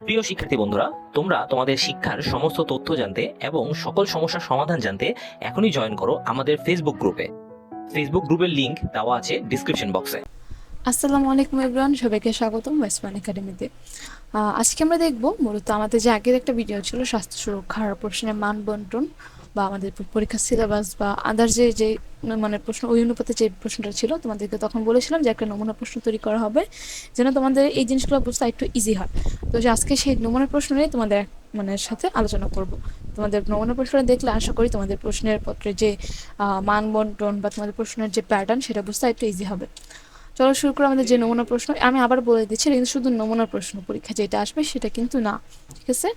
প্রিয় শিক্ষার্থী বন্ধুরা, তোমরা তোমাদের শিক্ষার সমস্ত তথ্য জানতে এবং সকল সমস্যার সমাধান জানতে এখনই জয়েন করো আমাদের ফেসবুক গ্রুপে ফেসবুক গ্রুপের লিংক দেওয়া আছে ডিসক্রিপশন বক্সে আসসালামু আলাইকুম এভরিওয়ান সবাইকে স্বাগতম ওয়েস্টমান একাডেমিতে আজকে আমরা দেখব মূলত আমাদের যে আগের একটা ভিডিও ছিল, স্বাস্থ্য সুরক্ষার প্রশ্নের মান বন্টন। বা আমাদের পরীক্ষার সিলেবাস বা আদার যে যে মানে প্রশ্ন ওই অনুপাতে যে প্রশ্নটা ছিল তোমাদেরকে তখন বলেছিলাম যে একটা নমুনা প্রশ্ন তৈরি করা হবে যেন তোমাদের এই জিনিসগুলো বুঝতে একটু ইজি হয়। তো যে আজকে সেই নমুনা প্রশ্ন নিয়ে তোমাদের মানে সাথে আলোচনা করব। তোমাদের নমুনা প্রশ্নটা দেখলে আশা করি তোমাদের প্রশ্নের পত্রে যে আহ, মান বন্টন বা তোমাদের প্রশ্নের যে প্যাটার্ন সেটা বুঝতে একটু ইজি হবে। চলো শুরু করে আমাদের যে নমুনা প্রশ্ন আমি আবার বলে দিচ্ছি কিন্তু শুধু নমুনা প্রশ্ন পরীক্ষা যেটা আসবে সেটা কিন্তু না ঠিক আছে?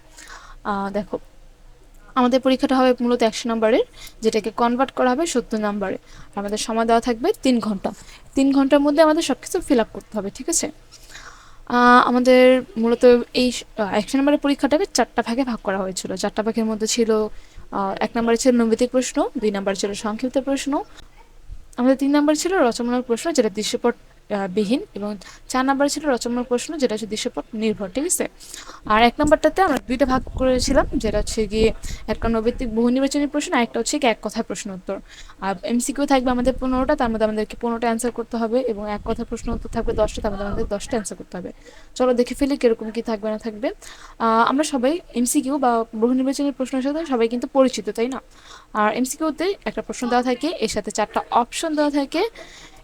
দেখো আমাদের পরীক্ষাটা হবে মূলত একশো নম্বরের, যেটাকে কনভার্ট করা হবে সত্তর নম্বরে। আমাদের সময় দেওয়া থাকবে তিন ঘণ্টা। তিন ঘণ্টার মধ্যে আমাদের সব কিছু ফিল আপ করতে হবে, ঠিক আছে? আমাদের মূলত এই একশো নম্বরের পরীক্ষাটাকে চারটা ভাগে ভাগ করা হয়েছিল। চারটা ভাগের মধ্যে ছিল এক নম্বরে ছিল নৈমিত্তিক প্রশ্ন, দুই নম্বরে ছিল সংক্ষিপ্ত প্রশ্ন। আমাদের তিন নাম্বার ছিল রচনামূলক প্রশ্ন, যেটা দৃশ্যপট বিহীন এবং চার নাম্বার ছিল রচনামূলক প্রশ্ন, যেটা হচ্ছে দৃশ্যপট নির্ভর, ঠিক আছে? আর এক নাম্বারটাতে আমরা দুইটা ভাগ করেছিলাম, যেটা হচ্ছে গিয়ে একটা নৈবিত্তিক বহু নির্বাচনী প্রশ্ন, আর একটা হচ্ছে কি এক কথায় প্রশ্ন উত্তর। আর এমসিকিউ থাকবে আমাদের পনেরোটা, তার মধ্যে আমাদেরকে পনেরোটা অ্যান্সার করতে হবে এবং এক কথা প্রশ্ন উত্তর থাকবে দশটা, তার মধ্যে আমাদের দশটা অ্যান্সার করতে হবে। চলো দেখে ফেলি কীরকম কি থাকবে না থাকবে। আমরা সবাই এমসিকিউ বা বহু নির্বাচনী প্রশ্নের সাথে সবাই কিন্তু পরিচিত, তাই না? আর এমসিকিউতে একটা প্রশ্ন দেওয়া থাকে, এর সাথে চারটা অপশন দেওয়া থাকে।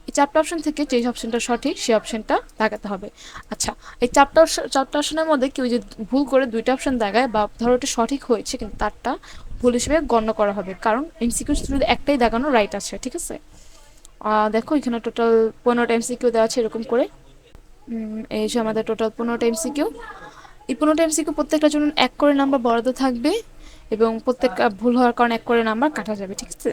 এই চারটা অপশন থেকে যে অপশনটা সঠিক, সেই অপশনটা দাগাতে হবে। আচ্ছা এই চারটা চারটা অপশনের মধ্যে কেউ যদি ভুল করে দুইটা অপশন দাগায় বা ধরো ওটা সঠিক হয়েছে কিন্তু তারটা ভুল হিসেবে গণ্য করা হবে। কারণ এমসিকিউ শুধু একটাই দাগানো রাইট আছে, ঠিক আছে? দেখো এখানে টোটাল পনেরোটা এমসিকিউ দেওয়া আছে এরকম করে। এই যে আমাদের টোটাল পনেরোটা এমসিকিউ এই পনেরোটা এমসিকিউ প্রত্যেকটার জন্য এক করে নাম্বার বরাদ্দ থাকবে এবং প্রত্যেকটা ভুল হওয়ার কারণে এক করে নাম্বার কাটা যাবে, ঠিক আছে?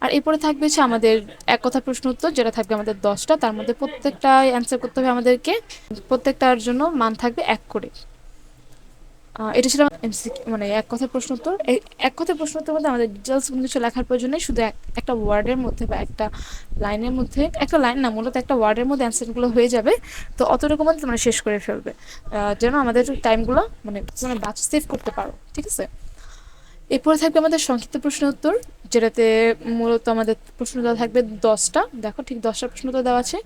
আর এরপরে থাকবে হচ্ছে আমাদের এক কথা প্রশ্ন উত্তর, যেটা থাকবে আমাদের দশটা। তার মধ্যে প্রত্যেকটা অ্যান্সার করতে হবে আমাদেরকে। প্রত্যেকটার জন্য মান থাকবে এক করে। এটা ছিল মানে এক কথা প্রশ্ন উত্তর। এক কথা প্রশ্ন উত্তর মধ্যে আমাদের ডিটেলস কোনো কিছু লেখার প্রয়োজন নেই, শুধু এক- একটা ওয়ার্ডের মধ্যে বা একটা লাইনের মধ্যে একটা লাইন না, মূলত একটা ওয়ার্ডের মধ্যে অ্যান্সারগুলো হয়ে যাবে। তো অতটুকু মধ্যে তোমরা শেষ করে ফেলবে। যেন আমাদের টাইমগুলো মানে তোমরা বাচ সেভ করতে পারো, ঠিক আছে? এরপরে থাকবে আমাদের সংক্ষিপ্ত প্রশ্ন উত্তর, যেটাতে মূলত আমাদের প্রশ্ন দেওয়া থাকবে দশটা। দেখো ঠিক দশটা প্রশ্ন তো দেওয়া আছে।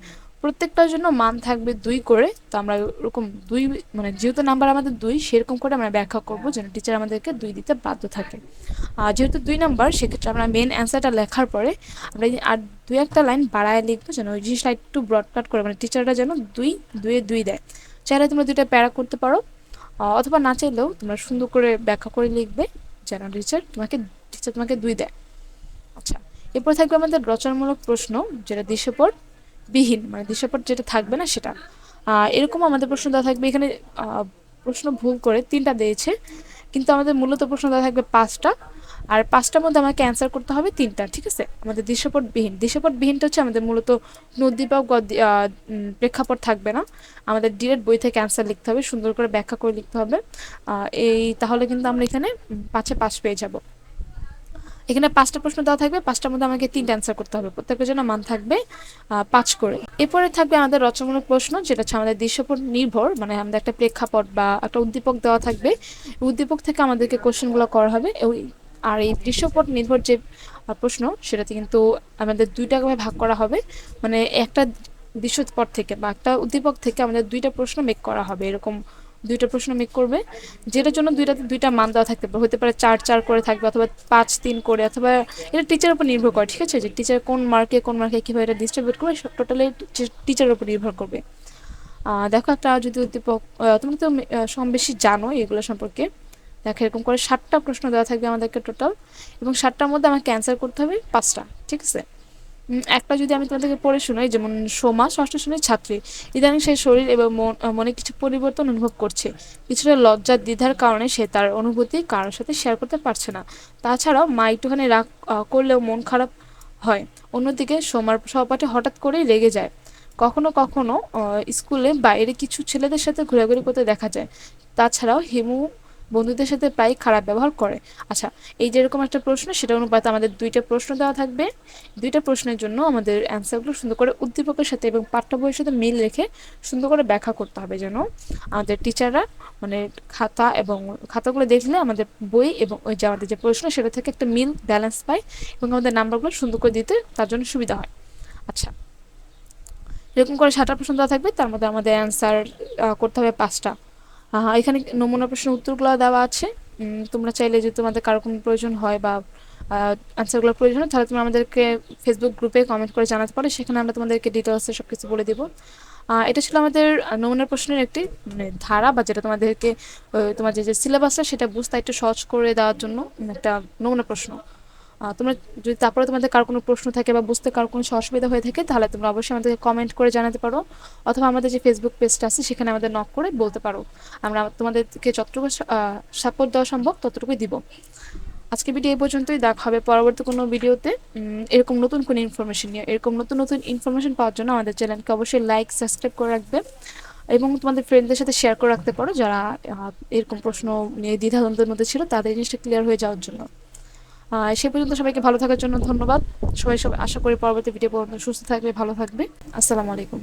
প্রত্যেকটার জন্য মান থাকবে দুই করে। তো আমরা ওরকম দুই মানে যেহেতু নাম্বার আমাদের দুই, সেরকম করে আমরা ব্যাখ্যা করব যেন টিচার আমাদেরকে দুই দিতে বাধ্য থাকে। আর যেহেতু দুই নাম্বার, সেক্ষেত্রে আমরা মেন অ্যান্সারটা লেখার পরে আমরা আর দুই একটা লাইন বাড়ায় লিখব যেন ওই জিনিসটা একটু ব্রডকাট করে মানে টিচাররা যেন দুই দুয়ে দুই দেয়। চাইলে তোমরা দুইটা প্যারা করতে পারো। অথবা না চাইলেও তোমরা সুন্দর করে ব্যাখ্যা করে লিখবে। যেন টিচার তোমাকে টিচার তোমাকে দুই দেয়। আচ্ছা এরপর থাকবে আমাদের রচনামূলক প্রশ্ন, যেটা দৃশ্যপট বিহীন মানে দৃশ্যপট যেটা থাকবে না সেটা। এরকম আমাদের প্রশ্ন দেওয়া থাকবে। এখানে প্রশ্ন ভুল করে তিনটা দিয়েছে, কিন্তু আমাদের মূলত প্রশ্ন দেওয়া থাকবে পাঁচটা। আর পাঁচটার মধ্যে আমাকে অ্যান্সার করতে হবে তিনটা, ঠিক আছে? আমাদের দৃশ্যপট বিহীন দৃশ্যপট বিহীনটা হচ্ছে আমাদের মূলত নদীপাক গদ্য প্রেক্ষাপট থাকবে না। আমাদের ডিরেক্ট বই থেকে অ্যান্সার লিখতে হবে, সুন্দর করে ব্যাখ্যা করে লিখতে হবে। এই তাহলে কিন্তু আমরা এখানে পাঁচে পাস পেয়ে যাব। এখানে পাঁচটা প্রশ্ন দেওয়া থাকবে, পাঁচটার মধ্যে আমাকে তিনটা অ্যান্সার করতে হবে। প্রত্যেকের জন্য মান থাকবে পাঁচ করে। এরপরে থাকবে আমাদের রচনামূলক প্রশ্ন, যেটা হচ্ছে আমাদের দৃশ্যপট নির্ভর মানে আমাদের একটা প্রেক্ষাপট বা একটা উদ্দীপক দেওয়া থাকবে। উদ্দীপক থেকে আমাদেরকে কোশ্চেনগুলো করা হবে। আর এই দৃশ্যপট নির্ভর যে প্রশ্ন, সেটাতে কিন্তু আমাদের দুইটা ভাবে ভাগ করা হবে। মানে একটা দৃশ্যপট থেকে বা একটা উদ্দীপক থেকে আমাদের দুইটা প্রশ্ন মেক করা হবে। এরকম দুইটা প্রশ্ন মেক করবে। যেটার জন্য দুইটাতে দুইটা মান দেওয়া থাকতে পারে। হতে পারে চার চার করে থাকবে অথবা পাঁচ, তিন করে অথবা এটা টিচারের উপর নির্ভর করে, ঠিক আছে? যে টিচার কোন মার্কে কোন মার্কে কীভাবে এটা ডিস্ট্রিবিউট করবে টোটালি টিচারের উপর নির্ভর করবে। দেখো একটা যদি উদ্দীপক তুমি তো কম বেশি জানো এগুলো সম্পর্কে। দেখো, এরকম করে ষাটটা প্রশ্ন দেওয়া থাকবে আমাদেরকে টোটাল এবং ষাটটার মধ্যে আমাকে অ্যান্সার করতে হবে পাঁচটা, ঠিক আছে? একটা যদি আমি তোমাদেরকে পড়ে শোনাই, যেমন সোমা, ষষ্ঠ শ্রেণির ছাত্রী। ইদানিং সে শরীর এবং মন কিছু পরিবর্তন অনুভব করছে। কিছুটা লজ্জা, দ্বিধার কারণে সে তার অনুভূতি কারোর সাথে শেয়ার করতে পারছে না। তাছাড়াও মা একটুখানি রাগ করলেও মন খারাপ হয়। অন্যদিকে সোমার সহপাঠী হঠাৎ করেই রেগে যায়। কখনো কখনো স্কুলে বাইরে কিছু ছেলেদের সাথে ঘোরাঘুরি করতে দেখা যায়। তাছাড়াও হিমু বন্ধুদের সাথে প্রায় খারাপ ব্যবহার করে। আচ্ছা এই যেরকম একটা প্রশ্ন সেটা অনুপাতে আমাদের দুইটা প্রশ্ন দেওয়া থাকবে। দুইটা প্রশ্নের জন্য আমাদের অ্যান্সারগুলো সুন্দর করে উদ্দীপকের সাথে এবং পাঠ্য বইয়ের সাথে মিল রেখে সুন্দর করে ব্যাখ্যা করতে হবে যেন আমাদের টিচাররা মানে খাতা এবং খাতাগুলো দেখলে আমাদের বই এবং ওই যে আমাদের যে প্রশ্ন, সেটা থেকে একটা মিল, ব্যালেন্স পায় এবং আমাদের নাম্বারগুলো সুন্দর করে দিতে তার জন্য সুবিধা হয়। আচ্ছা এরকম করে সাতটা প্রশ্ন দেওয়া থাকবে, তার মধ্যে আমাদের অ্যান্সার করতে হবে পাঁচটা। এখানে নমুনা প্রশ্নের উত্তরগুলো দেওয়া আছে। তোমরা চাইলে যদি তোমাদের কারও কোনো প্রয়োজন হয় বা আনসারগুলোর প্রয়োজন হয়, তাহলে তুমি আমাদেরকে ফেসবুক গ্রুপে কমেন্ট করে জানাতে পারো। সেখানে আমরা তোমাদেরকে ডিটেলসে সব কিছু বলে দেবো। এটা ছিল আমাদের নমুনা প্রশ্নের একটি মানে ধারা বা যেটা তোমাদেরকে তোমার যে সিলেবাসটা সেটা বুঝতে একটু সহজ করে দেওয়ার জন্য একটা নমুনা প্রশ্ন। তোমরা যদি তারপরে তোমাদের কার কোনো প্রশ্ন থাকে বা বুঝতে কার কোনো অসুবিধা হয়ে থাকে, তাহলে তোমরা অবশ্যই আমাদেরকে কমেন্ট করে জানাতে পারো। অথবা আমাদের যে ফেসবুক পেজটা আছে, সেখানে আমাদের নক করে বলতে পারো। আমরা তোমাদেরকে যতটুকু সাপোর্ট দেওয়া সম্ভব, ততটুকুই দিব। আজকে ভিডিও এই পর্যন্তই। দেখা হবে পরবর্তী কোনো ভিডিওতে এরকম নতুন কোনো ইনফরমেশন নিয়ে, এরকম নতুন নতুন ইনফরমেশন পাওয়ার জন্য আমাদের চ্যানেলকে অবশ্যই লাইক সাবস্ক্রাইব করে রাখবে। এবং তোমাদের ফ্রেন্ডদের সাথে শেয়ার করে রাখতে পারো, যারা এরকম প্রশ্ন নিয়ে দ্বিধাদ্বন্দ্বের মধ্যে ছিল, তাদের জিনিসটা ক্লিয়ার হয়ে যাওয়ার জন্য। সে পর্যন্ত সবাইকে ভালো থাকার জন্য ধন্যবাদ। সবাই সবাই আশা করি পরবর্তী ভিডিও পর্যন্ত সুস্থ থাকবে, ভালো থাকবে। আসসালামু আলাইকুম।